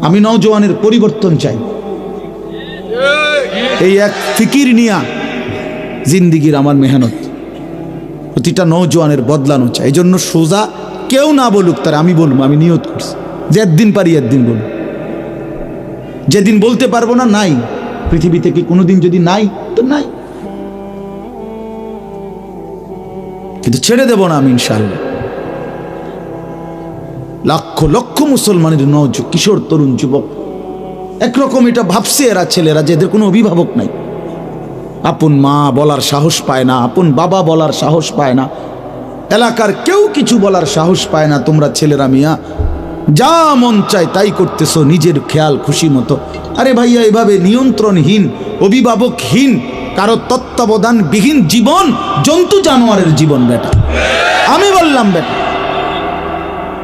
আমি নওজোয়ানের পরিবর্তন চাই। এই এক ফিকির নিয়া জিন্দিগির আমার মেহনত। প্রতিটা নৌজওয়ানের বদলানো চাই। এই জন্য সোজা কেউ না বলুক তার আমি বলব, আমি নিয়ত করছি। যে একদিন পারি একদিন বলব যেদিন বলতে পারব না, নাই। পৃথিবী থেকে কোনোদিন যদি নাই, তো নাই। কিন্তু ছেড়ে দেব না আমি ইনশাল্লাহ লক্ষ মুসলমানের নজ কিশোর তরুণ যুবক। একরকম এটা ভাবছে এরা ছেলেরা যে এদের কোনো অভিভাবক নাই। আপন মা বলার সাহস পায় না, আপন বাবা বলার সাহস পায় না। এলাকার কেউ কিছু বলার সাহস পায় না, তোমরা ছেলেরা মিয়া। যা মন চায় তাই করতেছো, নিজের খেয়াল খুশি মতো। আরে ভাইয়া, এভাবে নিয়ন্ত্রণহীন, অভিভাবকহীন, কারও তত্ত্বাবধানবিহীন জীবন, জন্তু জানোয়ারের জীবন বেটা। আমি বললাম বেটা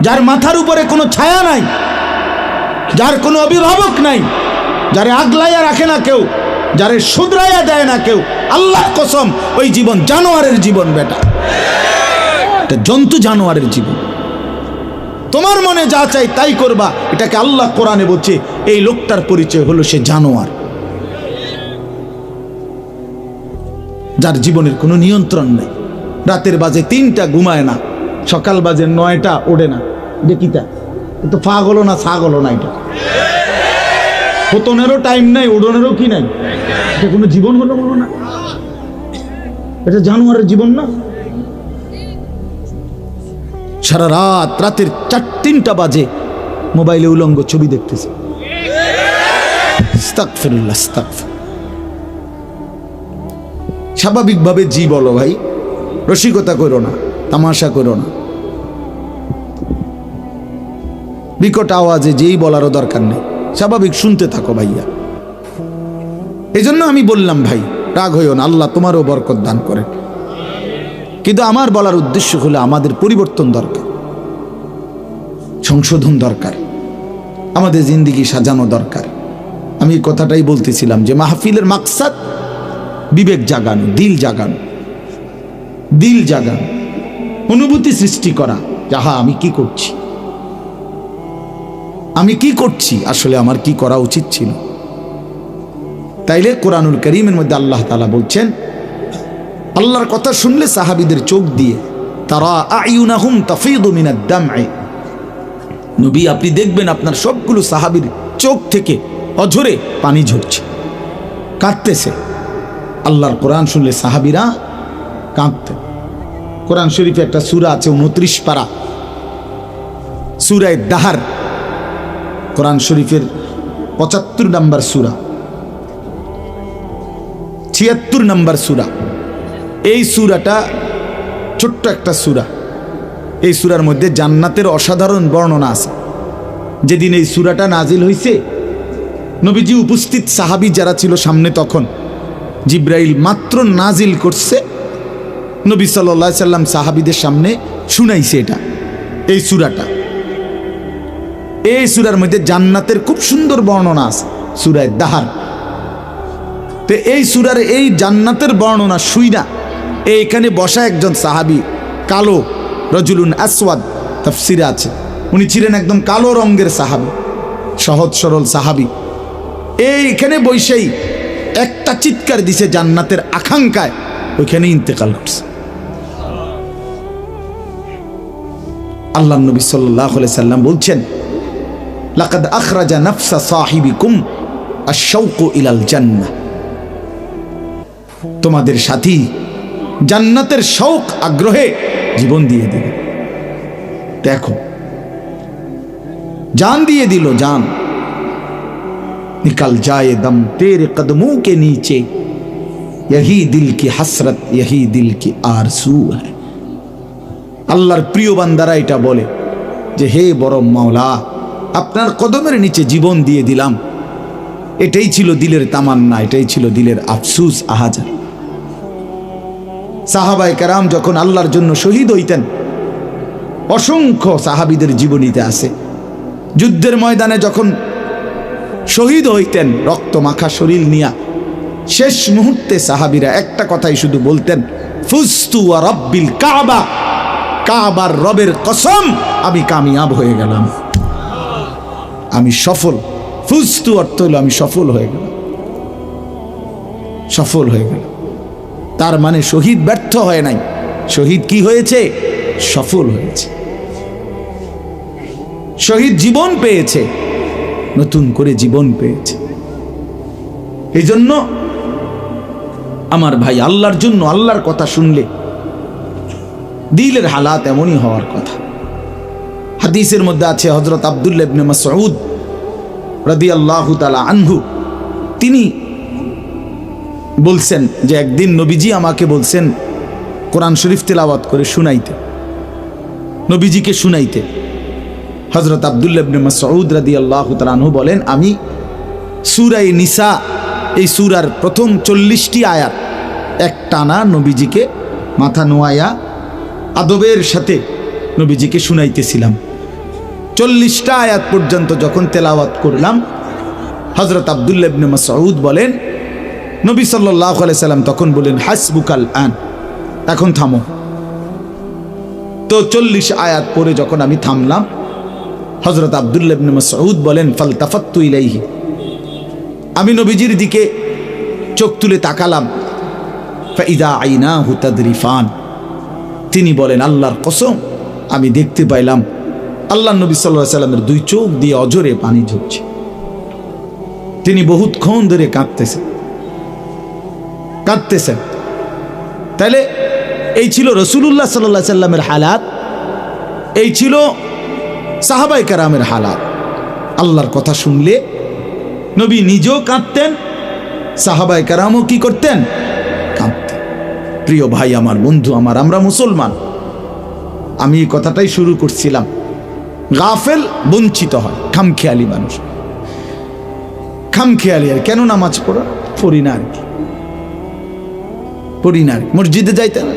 যার মাথার উপরে কোনো ছায়া নাই, যার কোনো অভিভাবক নাই, যারে আগলাইয়া রাখে না কেউ, যারে শুধরাইয়া দেয় না কেউ আল্লাহ কসম, ওই জীবন জানোয়ারের জীবন বেটা। জন্তু জানোয়ারের জীবন। তোমার মনে যা চাই তাই করবা, এটাকে আল্লাহ কোরআনে বলছে, এই লোকটার পরিচয় হলো সে জানোয়ার। যার জীবনের কোনো নিয়ন্ত্রণ নেই। রাতের বাজে তিনটা ঘুমায় না। সকাল বাজে নয়টা ওড়ে না। দেখিতা তো। ফা গলো না সা গলো না এটা। পতনেরও টাইম নাই, উড়নেরও কি নাই? এটা কোনো জীবন হলো বলো না। এটা জানোয়ারের জীবন না? সারা রাত, রাতের চার, তিনটা বাজে মোবাইলে উলঙ্গ ছবি দেখতেছে। স্বাভাবিকভাবে জি বলো ভাই, রসিকতা করো না। তামাশা করো না। বিকট আওয়াজে যেই বলারও দরকার নেই। স্বাভাবিক শুনতে থাকো ভাইয়া। এই জন্য আমি বললাম, ভাই, রাগ হইও না, আল্লাহ তোমারও বরকত দান করেন। কিন্তু আমার বলার উদ্দেশ্য হলো আমাদের পরিবর্তন দরকার, সংশোধন দরকার, আমাদের জিন্দিগি সাজানো দরকার। আমি কথাটাই বলতেছিলাম যে মাহফিলের মাকসাদ বিবেক জাগানো, দিল জাগানো দিল জাগানো। অনুভূতি সৃষ্টি করা। যাহা আমি কি করছি? আমি কি করছি? আসলে আমার কি করা উচিত ছিল? তাইলে কোরআনুল করিমের মধ্যে আল্লাহ তালা বলছেন, আল্লাহর কথা শুনলে সাহাবিদের চোখ দিয়ে, তারা দামআ নবী, আপনি দেখবেন আপনার সবগুলো সাহাবীর চোখ থেকে অঝরে পানি ঝরছে, কাঁদতেছে। আল্লাহর কোরআন শুনলে সাহাবিরা কাঁদতেন। কোরআন শরীফে একটা সুরা আছে উনত্রিশ পারা। সূরায়ে দাহার। কোরআন শরীফের পঁচাত্তর নম্বর সূরা। ছিয়াত্তর নম্বর সুরা। এই সুরাটা ছোট্ট একটা সুরা। এই সুরার মধ্যে জান্নাতের অসাধারণ বর্ণনা আছে। যেদিন এই সুরাটা নাজিল হইছে, নবীজি উপস্থিত সাহাবী যারা ছিল সামনে তখন, জিব্রাইল মাত্র নাজিল করছে নবী সাল্লাহ সাল্লাম সাহাবীদের সামনে শুনাইছে এটা, এই সুরাটা। এই সুরার মধ্যে জান্নাতের খুব সুন্দর বর্ণনা আছে, সূরায় দাহার। তো এই সূরার এই জান্নাতের বর্ণনা শুই না এইখানে বসা একজন সাহাবি, কালো, রজুলুন আসওয়াদ, তাফসিরে আছে। উনি ছিলেন একদম কালো রঙের সাহাবি, সহজ সরল সাহাবি। এইখানে বৈশেই একটা চিৎকার দিছে জান্নাতের আকাঙ্ক্ষায়। ওইখানে ইন্তেকাল করছে আল্লাহ নবী সাল্লাহ সাল্লাম বলছেন লাকাদ আখরাজা নাফসা সাহিবিকুম আশৌক ইলাল জান্নাহ তোমাদের সাথী জান্নাতের শৌক আগ্রহে জীবন দিয়ে দিল দেখো জান দিয়ে দিল জান निकल जाए दम तेरे कदमों के नीचे यही दिल की हसरत यही दिल की आरसू है আল্লাহর প্রিয় বান্দারা এটা বলে যে হে বড় মাওলা আপনার কদমের নিচে জীবন দিয়ে দিলাম এটাই ছিল দিলের তামান্না এটাই ছিল দিলের আফসুস আহাজার সাহাবাই কারাম যখন আল্লাহর জন্য শহীদ হইতেন অসংখ্য সাহাবিদের জীবনীতে আছে যুদ্ধের ময়দানে যখন শহীদ হইতেন রক্ত মাখা শরীর নিয়া শেষ মুহূর্তে সাহাবিরা একটা কথাই শুধু বলতেন, ফুস্তু রব্বিল কাবা। কাবার রবের কসম, আমি কামিয়াব হয়ে গেলাম। আমি সফল। ফুস্তু অর্থ হলো আমি সফল হয়ে গেলাম। সফল হয়ে গেল তার মানে শহীদ ব্যর্থ হয় নাই। শহীদ কি হয়েছে? সফল হয়েছে। শহীদ জীবন পেয়েছে। নতুন করে জীবন পেয়েছে। এই জন্য আমার ভাই আল্লাহর জন্য আল্লাহর কথা শুনলে, দিলের হালাত এমনই হওয়ার কথা। হাদিসের মধ্যে আছে হজরত আবদুল্লাবনে মাসউদ রাদি আল্লাহ তালা আনহু। তিনি বলছেন যে, একদিন নবীজি আমাকে বলছেন কোরআন শরীফ তেলাওয়াত করে শুনাইতে, নবীজিকে শুনাইতে। হজরত আবদুল্লাবনে মাসউদ রাদি আল্লাহ তালানহু বলেন, আমি সুরাই নিসা এই সুরার প্রথম চল্লিশটি আয়াত এক টানা নবীজিকে মাথা নোয়াইয়া আদবের সাথে নবীজিকে শুনাইতেছিলাম। চল্লিশটা আয়াত পর্যন্ত যখন তেলাওয়াত করলাম হজরত আবদুল্লাবনে মাসউদ বলেন, নবী সাল্লাহ সাল্লাম তখন বলেন, হাসবুকাল আন, এখন থামো। তো চল্লিশ আয়াত পরে যখন আমি থামলাম হজরত আবদুল্লাবনে মাসউদ বলেন, ফালতাফাত্তু ইলাইহি। আমি নবীজির দিকে চোখ তুলে তাকালাম। ফাইদা আইনা হুতাদরিফান তিনি বলেন, আল্লাহর কসম, আমি দেখতে পাইলাম, আল্লাহ নবী সাল্লাহ সাল্লামের দুই চোখ দিয়ে অজরে পানি ঝরছে। তিনি বহুতক্ষণ ধরে কাঁদতেছেন। কাঁদতেছেন। তাহলে এই ছিল রসুল্লাহ সাল্লাহ সাল্লামের হালাত। এই ছিল সাহাবাই কারামের হালাত। আল্লাহর কথা শুনলে নবী নিজেও কাঁদতেন। সাহাবাই কারামও কি করতেন? কাঁদতেন। প্রিয় ভাই, আমার বন্ধু, আমার, আমরা মুসলমান। আমি এই কথাটাই শুরু করছিলাম। গাফেল বঞ্চিত হয়, খামখেয়ালি মানুষ। খামখেয়ালি আর কেন নামাজ পড়া? পড়ি না আর কি। পড়ি না আর মসজিদে যাইতে না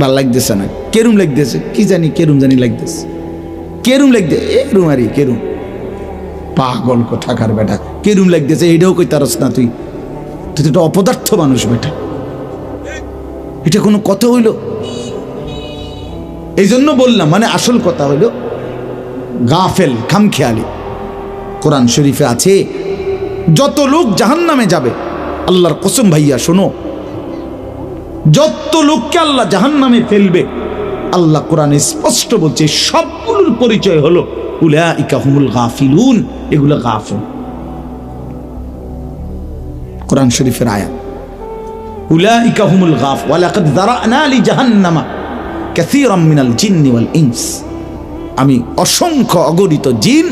ভালো লাগতেছে না। কেরুম লাগতেছে। কি জানি কেরুম জানি লাগতেছে। কেরুম লাগতে এরুম আর কেরুম। পাগল কোথাকার বেটা। কেরুম লাগতেছে? এইটাও কই তারস না তুই? তুই একটা অপদার্থ মানুষ বেটা। এটা কোনো কথা হইল? এই জন্য বললাম মানে আসল কথা হইল, গাফেল, খামখেয়ালি। কোরআন শরীফে আছে, যত লোক জাহান নামে যাবে, আল্লাহর কসম ভাইয়া, শোনো, যত লোককে আল্লাহ জাহান নামে ফেলবে, আল্লাহ কোরআনে স্পষ্ট বলছে, সবগুলোর পরিচয় হলো উলা ইকাহুমুল গাফিলুন, এগুলো গাফেল। কোরআন শরীফের আয়াত। উলা ইকাহুমুল গাফ, ওয়ালাকাদ দারানা লি জাহান্নামা কাসীরাম মিনাল জিন্নি ওয়াল ইনস। আমি অসংখ্য অগণিত জিন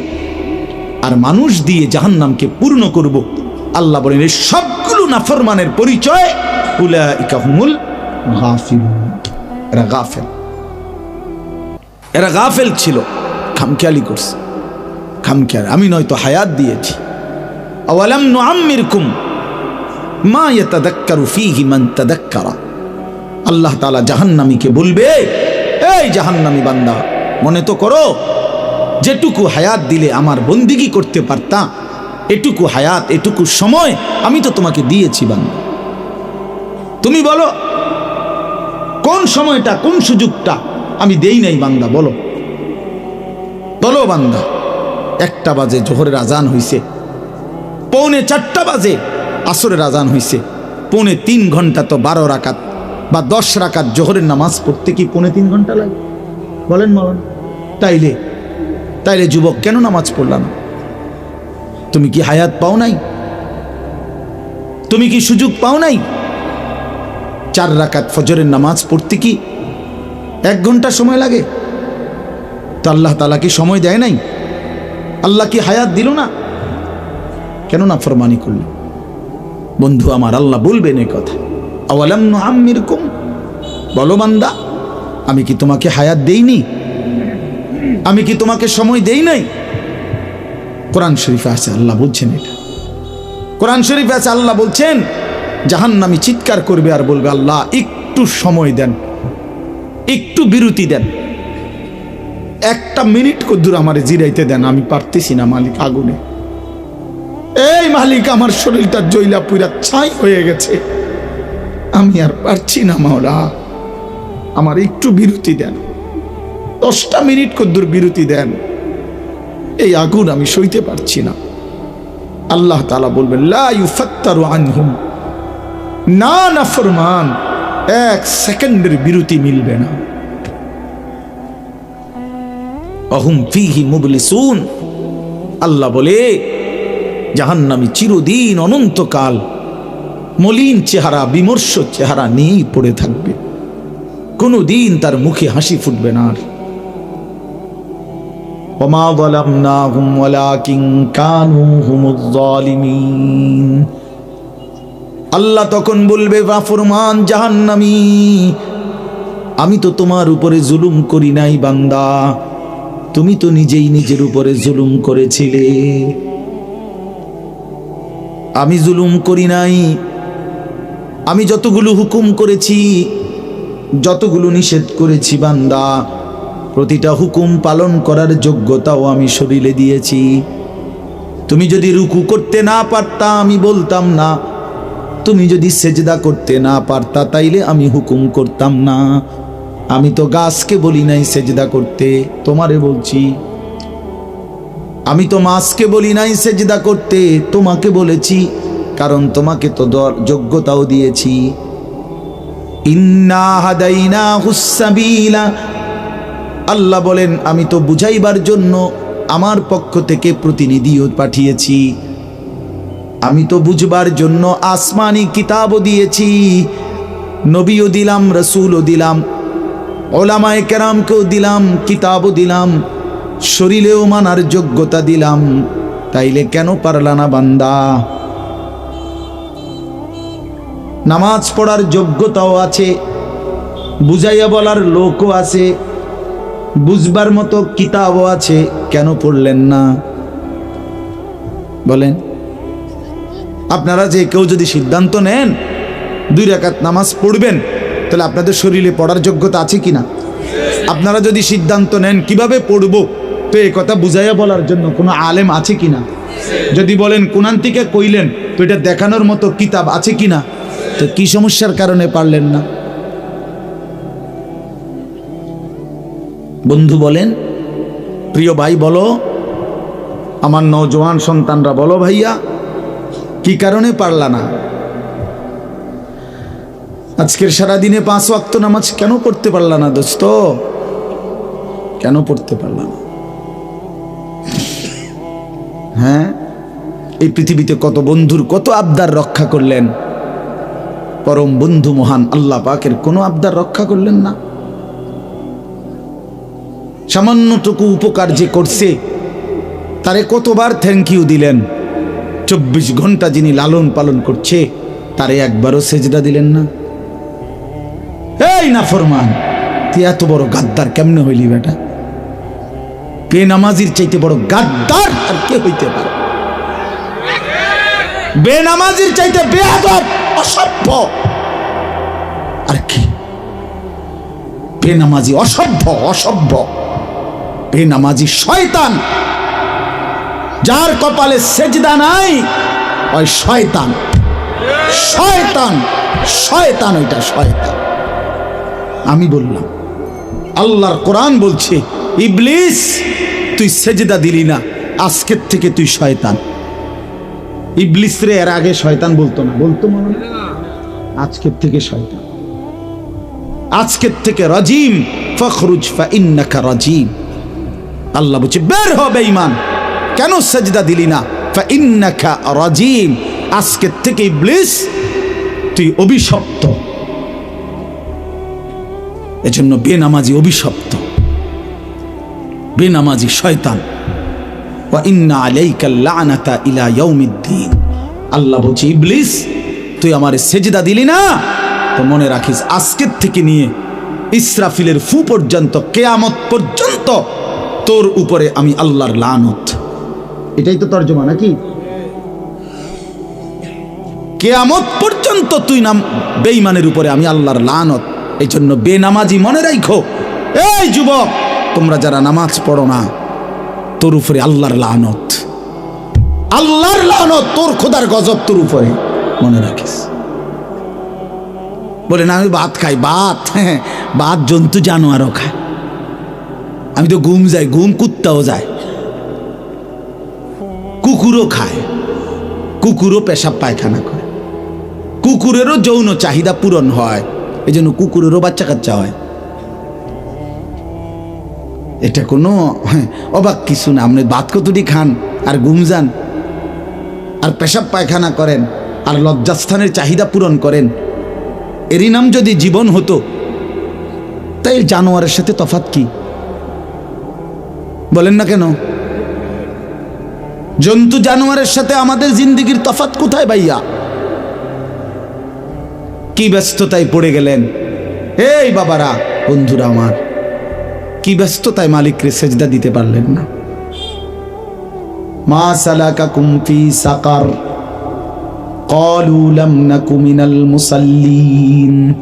আর মানুষ দিয়ে জাহান্নামকে পূর্ণ করব। আল্লাহ বলেন এই সবগুলো নাফরমানের পরিচয় উলাইকা হুমুল গাফিলুন। এরা গাফেল। এরা গাফেল ছিল, খামখেয়ালি করছে। খামখেয়াল, আমি নয়তো হায়াত দিয়েছি। আওয়ালাম নুআম্মিরকুম মা ইয়াতাদাক্কারু ফীহি মান আল্লাহ তাআলা জাহান্নামীকে বলবে, এই জাহান্নামী বান্দা, মনে তো করো, যেটুকু হায়াত দিলে আমার বন্দিগি করতে পারতাম এটুকু হায়াত, এটুকু সময় আমি তো তোমাকে দিয়েছি বান্দা। তুমি বলো, কোন সময়টা, কোন সুযোগটা আমি দেই নাই বান্দা, বলো। বলো বান্দা, একটা বাজে জোহরের আজান হইছে, পৌনে চারটা বাজে আসরের আজান হইছে। পৌনে তিন ঘণ্টা তো বারো রাকাত বা দশ রাকাত জোহরের নামাজ পড়তে কি পৌনে তিন ঘণ্টা লাগে? বলেন মলন তাইলে তাইলে যুবক, কেন নামাজ পড়লাম তুমি কি হায়াত পাও নাই? তুমি কি সুযোগ পাও নাই? চার রাকাত ফজরের নামাজ পড়তে কি এক ঘণ্টা সময় লাগে? তো আল্লাহ তালা কি সময় দেয় নাই? আল্লাহ কি হায়াত দিল না? কেন না ফরমানি করল? বন্ধু, আমার আল্লাহ বলবেন এ কথা। আওয়ালাম বলো বান্দা, আমি কি তোমাকে হায়াত দেইনি? আমি কি তোমাকে সময় দেই নাই? কোরআন শরীফে আছে, আল্লাহ বলছেন এটা। কোরআন শরীফে আছে, আল্লাহ বলছেন, জাহান্নামি চিৎকার করবে আর বলবে, আল্লাহ, একটু সময় দেন, একটু বিরতি দেন। একটা মিনিট কদ্দুর আমার জিরাইতে দেন, আমি পারতেছি না, মালিক, আগুনে। এই মালিক আমার শরীরটা জৈলা পুরা ছাই হয়ে গেছে। আমি আর পারছি না, মাওলা। আমার একটু বিরতি দেন। দশটা মিনিট কদ্দুর বিরতি দেন। এই আগুন আমি সইতে পারছি না। আল্লাহ তালা বলবেন না না, ফরমান, এক সেকেন্ডের বিরতি মিলবে না। অহুম ফিহি মুবলিসুন। আল্লাহ বলে জাহান্নামি চিরদিন অনন্তকাল মলিন চেহারা বিমর্ষ চেহারা নিয়েই পড়ে থাকবে কোনো দিন তার মুখে হাসি ফুটবে না আর وما ظلمناهم ولكن كانوا هم الظالمين আল্লাহ তখন বলবে বাফরমান জাহান্নামি আমি তো তোমার উপরে জুলুম করি নাই বান্দা তুমি তো নিজেই নিজের উপরে জুলুম করেছিলে আমি জুলুম করি নাই। আমি যতগুলো হুকুম করেছি, যতগুলো নিষেধ করেছি বান্দা, প্রতিটা হুকুম পালন করার যোগ্যতাও আমি শরীরে দিয়েছি। তুমি যদি রুকু করতে না পারতা, আমি বলতাম না। তুমি যদি সেজদা করতে না পারতা, তাইলে আমি হুকুম করতাম না। আমি তো গাছকে বলি নাই সেজদা করতে, তোমারে বলছি। আমি তো মাছকে বলি নাই সেজদা করতে, তোমাকে বলেছি, কারণ তোমাকে তো যোগ্যতাও দিয়েছি। ইন্না হাদাইনা আল্লাহ বলেন, আমি তো বুঝাইবার জন্য আমার পক্ষ থেকে প্রতিনিধিও পাঠিয়েছি। আমি তো বুঝবার জন্য আসমানি কিতাবও দিয়েছি। নবীও দিলাম, রসুলও দিলাম, ওলামায় কেরামকেও দিলাম, কিতাবও দিলাম। শরীরেও মানার যোগ্যতা দিলাম, তাইলে কেন পারলা না বান্দা? নামাজ পড়ার যোগ্যতাও আছে, বুঝাইয়া বলার লোকও আছে, বুঝবার মতো কিতাবও আছে, কেন পড়লেন না? বলেন, আপনারা যে কেউ যদি সিদ্ধান্ত নেন, দুই রাকাত নামাজ পড়বেন, তাহলে আপনাদের শরীরে পড়ার যোগ্যতা আছে কিনা? আপনারা যদি সিদ্ধান্ত নেন, কীভাবে পড়ব? তো এই কথা বুঝাইয়া বলার জন্য কোনো আলেম আছে কিনা? যদি বলেন, কোনান থেকে কইলেন, তো এটা দেখানোর মতো কিতাব আছে কিনা? তো কি সমস্যার কারণে পারলেন না? বন্ধু বলেন, প্রিয় ভাই, বলো, আমার নৌজওয়ান সন্তানরা বলো ভাইয়া, কি কারণে পারলা না? আজকের সারাদিনে পাঁচ ওয়াক্ত নামাজ কেন পড়তে পারলা না দোস্ত? কেন পড়তে পারলা না? হ্যাঁ? এই পৃথিবীতে কত বন্ধুর কত আবদার রক্ষা করলেন? পরম বন্ধু মহান আল্লাহ পাকের কোনো আবদার রক্ষা করলেন না। সামান্যটুকু উপকার যে করছে, তারে কতবার থ্যাংক ইউ দিলেন। চব্বিশ ঘণ্টা যিনি লালন পালন করছে, তারে একবারও সেজদা দিলেন না। এই না ফরমান তুই এত বড় গাদ্দার কেমনে হইলি বেটা? বেনামাজির চাইতে বড় গাদ্দার আর কে হইতে পারে? বেনামাজির চাইতে বেয়াদব, অসভ্য। আর কি? বেনামাজি অসভ্য অসভ্য। বেনামাজি শয়তান। যার কপালে সেজদা নাই, ওই শয়তান। শয়তান শয়তান ওইটা শয়তান। আমি বললাম আল্লাহর কোরআন বলছে, ইবলিস, তুই সেজদা দিলি না, আজকের থেকে তুই শয়তান। ইবলিস রে এর আগে শয়তান বলতো না, বলতো মনে? আজকের থেকে শয়তান। আজকের থেকে রাজিম, ফখরুজ ফা ইন্নাকা রাজিম। আল্লাহ বলছে, বের হবে ইমান কেন সেজদা দিলি না? ফা ইন্নাকা রাজিম। আজকের থেকে ইবলিস, তুই অভিশপ্ত। এজন্য বেনামাজি অভিশপ্ত। বেনামাজি শয়তান। আলাইকা লানাতা ইলা ইয়াউমিদ্দিন। আল্লাহ বলছে, ইবলিস, তুই আমারে সেজদা দিলি না? তো মনে রাখিস, আজকের থেকে নিয়ে ইসরাফিলের ফু পর্যন্ত, কেয়ামত পর্যন্ত তোর উপরে আমি আল্লাহর লানত। এটাই তো তর্জমা নাকি? কেয়ামত পর্যন্ত তুই নাম বেঈমানের উপরে আমি আল্লাহর লানত। এই জন্য বেনামাজি মনে রাখো এই যুবক, তোমরা যারা নামাজ পড়ো না, তোর উপরে আল্লাহর লানত। আল্লাহর লানত, তোর খোদার গজব তোর উপরে মনে রাখিস। বলে, না, আমি ভাত খাই, ভাত। হ্যাঁ ভাত জন্তু জানোয়ারও খায়। আমি তো ঘুম যাই, ঘুম কুত্তাও যায়। কুকুরও খায়। কুকুরও পেশাব পায়খানা করে। কুকুরেরও যৌন চাহিদা পূরণ হয়। এই জন্য কুকুরেরও বাচ্চা কাচ্চা হয়। এটা কোনো হ্যাঁ, অবাক কিছু না। আপনি ভাত কতটি খান আর ঘুম যান আর পেশাব পায়খানা করেন আর লজ্জাস্থানের চাহিদা পূরণ করেন। এরই নাম যদি জীবন হতো তাই জানোয়ারের সাথে তফাত কি? বলেন না কেন? জন্তু জানোয়ারের সাথে আমাদের জিন্দিগির তফাত কোথায় ভাইয়া? কি ব্যস্ততায় পড়ে গেলেন? এই বাবারা, বন্ধুরা আমার, কি ব্যস্ততায় মালিককে সেজদা দিতে পারলেন না? মা সালাকা কুমফি সাকার কলুলাম না কুমিনাল মুসাল্লিন।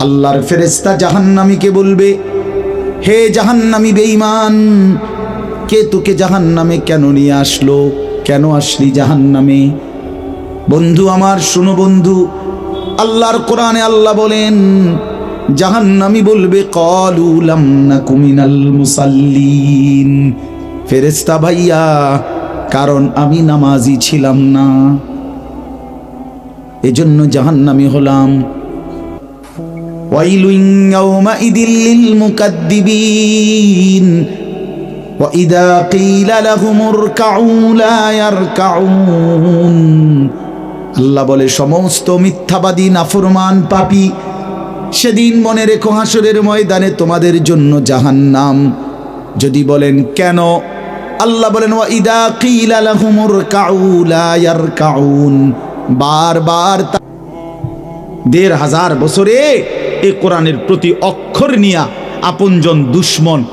আল্লাহর ফেরেশতা জাহান্নামীকে বলবে, হে জাহান্নামী বেঈমান, কে তোকে জাহান্নামে কেন নিয়ে আসলো? কেন আসলি জাহান্নামে? বন্ধু আমার, শুনো বন্ধু আল্লাহর কোরআনে আল্লাহ বলেন জাহান্নামী বলবে কলু লাম নাকু মিনাল মুসাল্লিন ফেরেশতা ভাইয়া কারণ আমি নামাজি ছিলাম না এজন্য জাহান্নামী হলাম ويل يومئذ للمكذبين وإذا قيل لهم اركعوا لا يركعون আল্লাহ বলে, সমস্ত মিথ্যাবাদী, নাফরমান, পাপী, সেদিন মনে রেখো হাসরের ময়দানে তোমাদের জন্য জাহান নাম যদি বলেন, কেন? আল্লাহ বলেন, ওয়া ইদা কিলা লাহুমুর কাউলা ইয়ারকাউন। বারবার তা- দেড় হাজার বছরে এ কোরআনের প্রতি অক্ষর নিয়া আপনজন দুশ্মন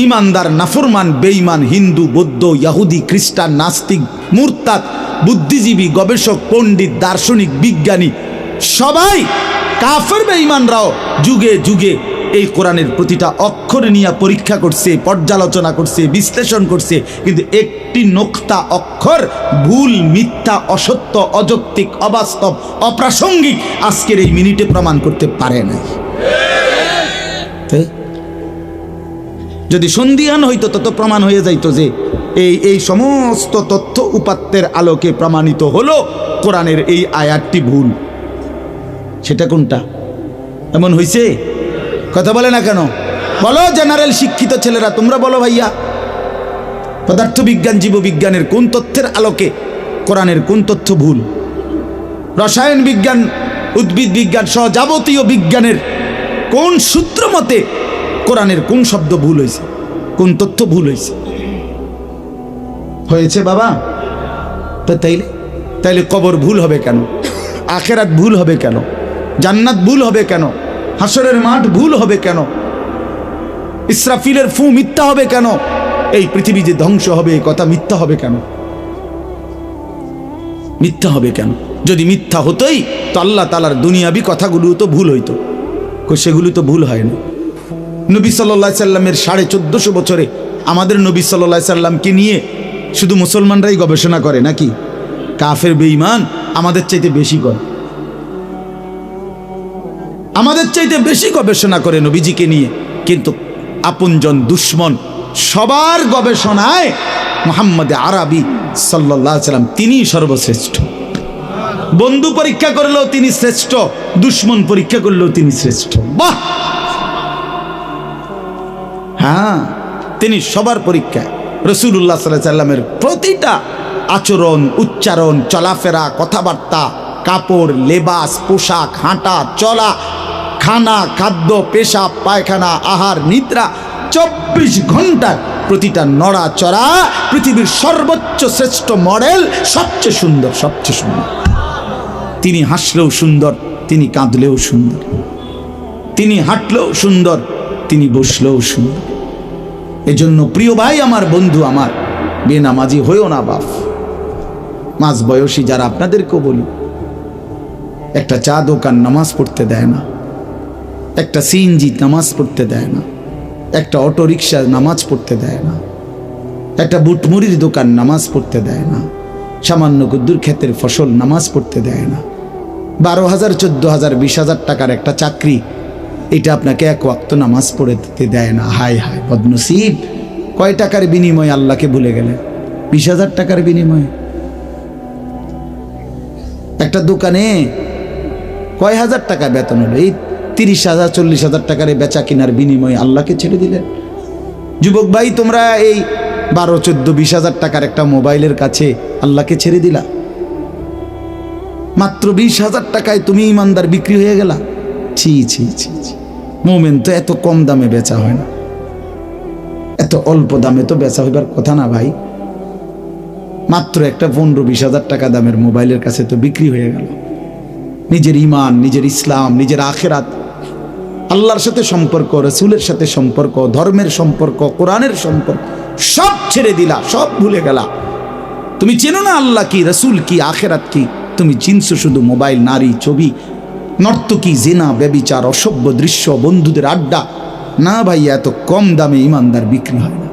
ইমানদার, নাফরমান, বেঈমান, হিন্দু, বৌদ্ধ ইয়াহুদি খ্রিস্টান, নাস্তিক, মুরতাদ, বুদ্ধিজীবী, গবেষক, পণ্ডিত, দার্শনিক, বিজ্ঞানী, সবাই কাফের বেঈমানরাও যুগে যুগে এই কোরআনের প্রতিটা অক্ষর নিয়ে পরীক্ষা করছে, পর্যালোচনা করছে, বিশ্লেষণ করছে, কিন্তু একটি নোক্তা অক্ষর ভুল, মিথ্যা, অসত্য, অযৌক্তিক, অবাস্তব, অপ্রাসঙ্গিক আজকের এই মিনিটে প্রমাণ করতে পারে না যদি সন্ধিয়ান হইতো, তত প্রমাণ হয়ে যাইত যে এই এই সমস্ত তথ্য উপাত্তের আলোকে প্রমাণিত হলো কোরআনের এই আয়াতটি ভুল। সেটা কোনটা? এমন হইছে? কথা বলে না কেন? বলো জেনারেল শিক্ষিত ছেলেরা, তোমরা বলো ভাইয়া। পদার্থবিজ্ঞান, জীববিজ্ঞানের কোন তথ্যের আলোকে কোরআনের কোন তথ্য ভুল? রসায়ন বিজ্ঞান, উদ্ভিদ বিজ্ঞান সহ যাবতীয় বিজ্ঞানের কোন সূত্র মতে কোরআনের কোন শব্দ ভুল হয়েছে? কোন তথ্য ভুল হয়েছে? হয়েছে বাবা। তো তাইলে? তাইলে কবর ভুল হবে কেন? আখেরাত ভুল হবে কেন? জান্নাত ভুল হবে কেন? হাসরের মাঠ ভুল হবে কেন? ইসরাফিলের ফু মিথ্যা হবে কেন? এই পৃথিবী যে ধ্বংস হবে, এই কথা মিথ্যা হবে কেন? মিথ্যা হবে কেন? যদি মিথ্যা হতোই, তো আল্লাহ তালার দুনিয়াবি কথাগুলো তো ভুল হইতো। সেগুলো তো ভুল হয় না। নবী সাল্লাহ সাল্লামের সাড়ে চোদ্দশো বছরে আমাদের নবী সাল্লাহ সাল্লামকে নিয়ে শুধু মুসলমানরাই গবেষণা করে নাকি? কাফের, বেঈমান আমাদের চাইতে বেশি করে। আমাদের চাইতে বেশি গবেষণা করে নবীজিকে নিয়ে। কিন্তু আপনজন দুশ্মন সবার গবেষণায় মোহাম্মদ আরবি সাল্লাহ সাল্লাম তিনিই সর্বশ্রেষ্ঠ। বন্ধু পরীক্ষা করলেও তিনি শ্রেষ্ঠ, দুশ্মন পরীক্ষা করলেও তিনি শ্রেষ্ঠ। বাহ! হ্যাঁ তিনি সবার পরীক্ষায় রসুল্লাহ সাল্লাহ সাল্লামের প্রতিটা আচরণ, উচ্চারণ, চলাফেরা, কথাবার্তা, কাপড়, লেবাস, পোশাক, হাঁটা, চলা, খানা, খাদ্য পেশাব পায়খানা, আহার, নিদ্রা, চব্বিশ ঘণ্টার প্রতিটা নড়া চড়া পৃথিবীর সর্বোচ্চ শ্রেষ্ঠ মডেল, সবচেয়ে সুন্দর সবচেয়ে সুন্দর। তিনি হাসলেও সুন্দর, তিনি কাঁদলেও সুন্দর। তিনি হাঁটলেও সুন্দর তিনি বসলেও সুন্দর এজন্য প্রিয় ভাই, আমার বন্ধু, আমার বেনামাজি হইও না বাপ। মাঝ বয়সী যারা আপনাদেরকেও বলি, একটা চা দোকান নামাজ পড়তে দেয় না, একটা সিএনজি নামাজ পড়তে দেয় না, একটা অটো রিক্সা নামাজ পড়তে দেয় না, একটা বুটমুড়ির দোকান নামাজ পড়তে দেয় না, সামান্য কুদ্দুর ক্ষেতের ফসল নামাজ পড়তে দেয় না, বারো হাজার, চোদ্দ হাজার, বিশ হাজার টাকার একটা চাকরি এটা আপনাকে এক ওয়াক্ত নামাজ পড়ে দিতে দেয় না। হায় হায়, বদনসিব। কয় টাকার বিনিময়ে আল্লাহকে ভুলে গেলেন? বিশ হাজার টাকার বিনিময়ে। একটা দোকানে কয় হাজার টাকা বেতন হলো? এই তিরিশ হাজার, চল্লিশ হাজার টাকার বেচা কেনার বিনিময়ে আল্লাহকে ছেড়ে দিলেন। যুবক ভাই, তোমরা এই বারো, চোদ্দ, বিশ হাজার টাকার একটা মোবাইলের কাছে আল্লাহকে ছেড়ে দিলা? মাত্র বিশ হাজার টাকায় তুমি ইমানদার বিক্রি হয়ে গেলা? ছি ছি ছি ছি। মোমেন তো এত কম দামে বেচা হয় না। এত অল্প দামে তো বেচা হইবার কথা না ভাই। মাত্র একটা পনেরো বিশ হাজার টাকা দামের মোবাইলের কাছে তো বিক্রি হয়ে গেল। নিজের ইমান, নিজের ইসলাম, নিজের আখেরাত, আল্লাহর সাথে সম্পর্ক, রসুলের সাথে সম্পর্ক, ধর্মের সম্পর্ক, কোরআনের সম্পর্ক, সব ছেড়ে দিলা, সব ভুলে গেলা। তুমি চেনো না আল্লাহ কি, রসুল কি, আখেরাত কি? তুমি চিনছো শুধু মোবাইল, নারী, ছবি নর্তকী, জেনা, ব্যবিচার, অসভ্য দৃশ্য, বন্ধুদের আড্ডা। না ভাই, এত কম দামে ইমানদার বিক্রি হয় না।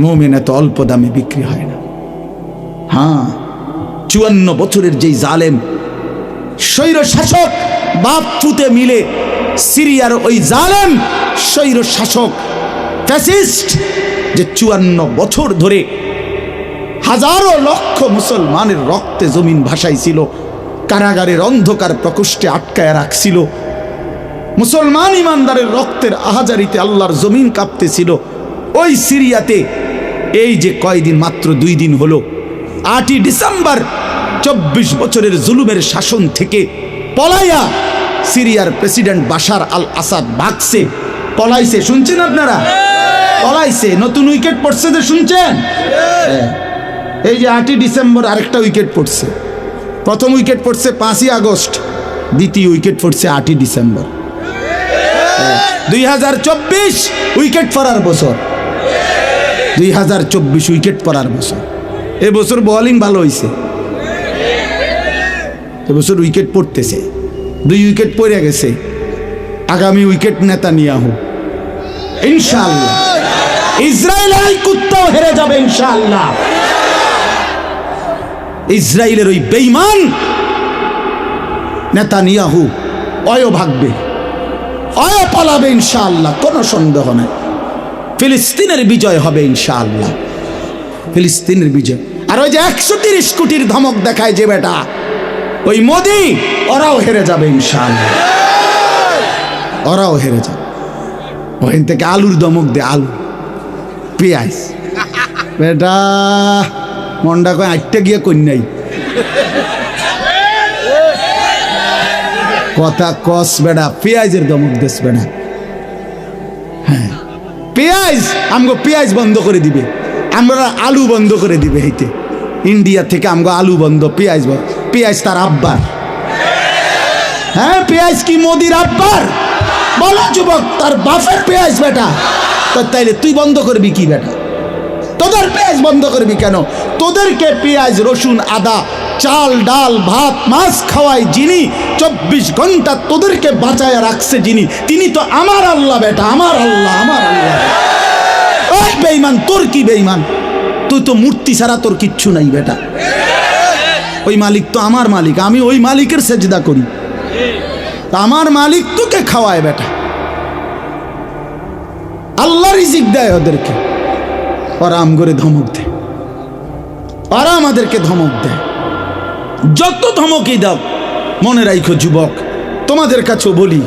মোমেন এত অল্প দামে বিক্রি হয় না। হ্যাঁ চুয়ান্ন বছরের যেই জালেম, স্বৈর শাসক, বাপ মিলে সিরিয়ার ওই জালেম, স্বৈর শাসক, ফ্যাসিস্ট, যে চুয়ান্ন বছর ধরে হাজারো লক্ষ মুসলমানের রক্তে জমিন ভাসাইছিল কারাগারের অন্ধকার প্রকোষ্ঠে আটকায় রাখছিল। মুসলমান ইমানদারের রক্তের আহাজারিতে আল্লাহর জমিন কাঁপতেছিল। ওই সিরিয়াতে, এই যে কয়দিন মাত্র দুই দিন হলো, আটই ডিসেম্বর, চব্বিশ বছরের জুলুমের শাসন থেকে পলাইয়া সিরিয়ার প্রেসিডেন্ট বাশার আল আসাদ ভাগছে। পলাইছে, শুনছেন আপনারা? পলাইছে, নতুন উইকেট পড়ছে যে শুনছেন। এই যে আটই ডিসেম্বর আরেকটা উইকেট পড়ছে। প্রথম উইকেট পড়ছে পাঁচই আগস্ট, দ্বিতীয় উইকেট পড়ছে আটই ডিসেম্বর। দুই হাজার চব্বিশ উইকেট পড়ার বছর। দুই হাজার চব্বিশ উইকেট পড়ার বছর। এবছর বলিং ভালো হয়েছে এবছর উইকেট পড়তেছে। দুই উইকেট পড়ে গেছে। আগামী উইকেট নেতা নিয়ে আহ ইনশাল্লাহ ইসরায়েল কুত্তাও হেরে যাবে ইনশাল্লাহ ইসরায়েলের ওই বেইমান নেতা নিয়াহু অয় ভাগবে অয় পালাবে ইনশাআল্লাহ, কোনো সন্দেহ নাই। ফিলিস্তিনের বিজয় হবে ইনশাআল্লাহ। ফিলিস্তিনের বিজয়। আর ওই যে একশো তিরিশ কোটির ধমক দেখায় যে বেটা, ওই মোদি, ওরাও হেরে যাবে ইনশাআল্লাহ। ওরাও হেরে যাবে। ওখান থেকে আলুর ধমক দে, আলু, পেঁয়াজ। বেটা মন্ডা কয় আটটা গিয়ে কন্যাই। কথা কস বেড়া, পেঁয়াজের দমক দেশ বেড়া। হ্যাঁ। পেঁয়াজ, আমগো পেঁয়াজ বন্ধ করে দিবে। আমরা আলু বন্ধ করে দিবে হইতে। ইন্ডিয়া থেকে আমগো আলু বন্ধ, পেঁয়াজ পেঁয়াজ তার আব্বার। হ্যাঁ পেঁয়াজ কি মোদির আব্বার? বলো যুবক, তার বাপের পেঁয়াজ বেটা। তাইলে তুই বন্ধ করবি কি বেটা? তোদের পেঁয়াজ বন্ধ করবি কেন? তোদেরকে পেঁয়াজ, রসুন, আদা, চাল, ডাল, ভাত, মাছ খাওয়াই যিনি, চব্বিশ ঘণ্টা তোদেরকে বাঁচায় রাখছে যিনি। তিনি তো আমার আল্লাহ বেটা, আমার আল্লাহ আমার আল্লাহ। বেইমান তোর কি বেইমান তুই তো মূর্তি ছাড়া তোর কিচ্ছু নাই বেটা। ওই মালিক তো আমার মালিক, আমি ওই মালিকের সেজদা করি। আমার মালিক তোকে খাওয়ায় বেটা। আল্লাহ রিজিক দেয় ওদেরকে। ওরা আম করে ধমক দেয় ওরা আমাদেরকে ধমক দেয় যত ধমকই দাও, মনে রাখো যুবক, তোমাদের কাছেও বলি,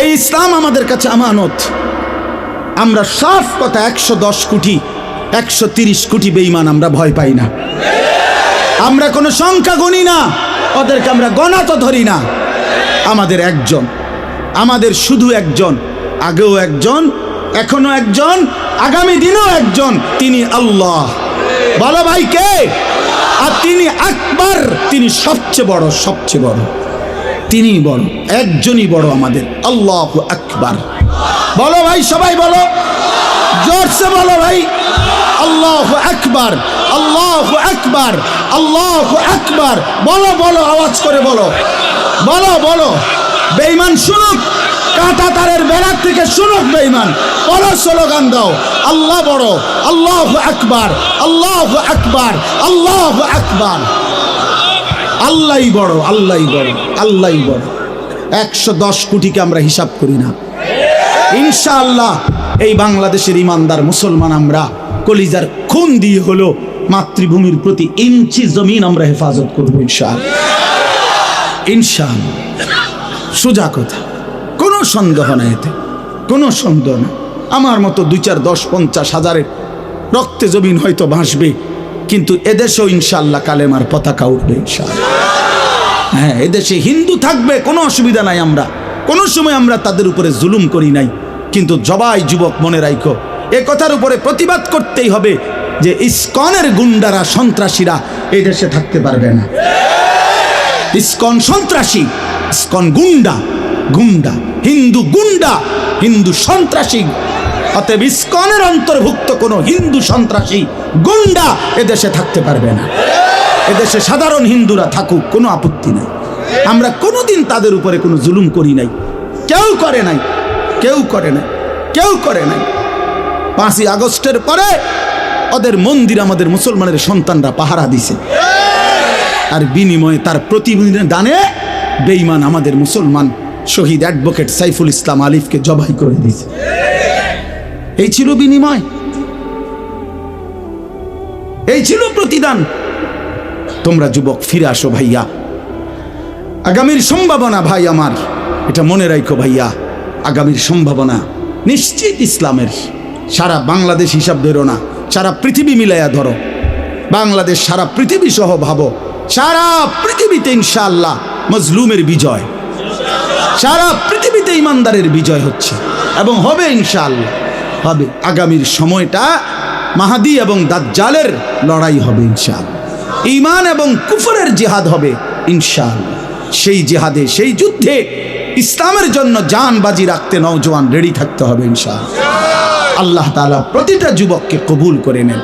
এই ইসলাম আমাদের কাছে আমানত। আমরা সাফ কথা একশো দশ কোটি, একশো তিরিশ কোটি বেইমান আমরা ভয় পাই না। আমরা কোনো সংখ্যা গণি না, ওদেরকে আমরা গণা তো ধরি না। আমাদের একজন, আমাদের শুধু একজন, আগেও একজন এখনও একজন, আগামী দিনেও একজন, তিনি আল্লাহ। বলো ভাই, কে? আর তিনি আকবর, তিনি সবচেয়ে বড় সবচেয়ে বড়। তিনি বড়, একজনই বড় আমাদের, আল্লাহ আকবার। বলো ভাই, সবাই বলো। জোরসে বলো ভাই। আল্লাহ আকবার আল্লাহ আকবার আল্লাহ আকবার। বলো বলো, আওয়াজ করে বলো। বলো বলো। বেঈমান শুনুক। কাঁটা তারের বেড়ার থেকে শুনুক, বেঈমান। বড় স্লোগান দাও। আল্লাহ বড়, আল্লাহ আকবার আল্লাহ আকবার আল্লাহ আকবার। আল্লাহই বড় আল্লাহই বড় আল্লাহই বড়। একশো দশ কোটিকে আমরা হিসাব করি না। ইনশাআল্লাহ এই বাংলাদেশের ইমানদার মুসলমান আমরা কলিজার খুন দিয়ে হলো মাতৃভূমির প্রতি ইঞ্চি জমিন আমরা হেফাজত করব ইনশাল ইনশাল সোজা কথা। সন্দেহ নাই এতে। কোনো সন্দেহ না আমার মতো দুই চার দশ পঞ্চাশ হাজারের রক্তে জমিন হয়তো ভাসবে, কিন্তু এদেশেও ইনশাল্লাহ কালেমার পতাকা উঠবে ইনশাল্লাহ হ্যাঁ এদেশে হিন্দু থাকবে, কোনো অসুবিধা নাই আমরা। কোনো সময় আমরা তাদের উপরে জুলুম করি নাই। কিন্তু জবাই যুবক মনে রাখো এ কথার উপরে প্রতিবাদ করতেই হবে যে ইস্কনের গুন্ডারা, সন্ত্রাসীরা এই দেশে থাকতে পারবে না। ইস্কন সন্ত্রাসী, ইস্কন গুন্ডা। গুন্ডা, হিন্দু গুন্ডা, হিন্দু সন্ত্রাসী। অতএব ইস্কনের অন্তর্ভুক্ত কোনো হিন্দু সন্ত্রাসী গুন্ডা এদেশে থাকতে পারবে না। এদেশে সাধারণ হিন্দুরা থাকুক, কোনো আপত্তি নাই। আমরা কোনোদিন তাদের উপরে কোনো জুলুম করি নাই। কেউ করে নাই, কেউ করে নাই, কেউ করে নাই। পাঁচই আগস্টের পরে ওদের মন্দির আমাদের মুসলমানের সন্তানরা পাহারা দিছে। আর বিনিময়ে তার প্রতিদিনের দানে বেঈমান আমাদের মুসলমান শহীদ অ্যাডভোকেট সাইফুল ইসলাম আলিফকে জবাই করে দিয়েছে। এই ছিল বিনিময়। এই ছিল প্রতিদান। তোমরা যুবক, ফিরে আসো ভাইয়া। আগামীর সম্ভাবনা ভাই আমার, এটা মনে রাখো ভাইয়া। আগামীর সম্ভাবনা নিশ্চিত ইসলামের। সারা বাংলাদেশ হিসাব ধরো না, সারা পৃথিবী মিলাইয়া ধরো। বাংলাদেশ সারা পৃথিবী সহ ভাবো। সারা পৃথিবীতে ইনশাআল্লাহ মজলুমের বিজয়। সারা পৃথিবীতে ইমানদারের বিজয় হচ্ছে এবং হবে ইনশাআল্লাহ। হবে। আগামীর সময়টা মাহাদি এবং দাজ্জালের লড়াই হবে ইনশাআল্লাহ। ইমান এবং কুফরের জিহাদ হবে ইনশাআল্লাহ। সেই জিহাদে, সেই যুদ্ধে ইসলামের জন্য জান বাজি রাখতে নওজোয়ান রেডি থাকতে হবে ইনশাআল্লাহ। আল্লাহ তাআলা প্রতিটা যুবককে কবুল করে নেন।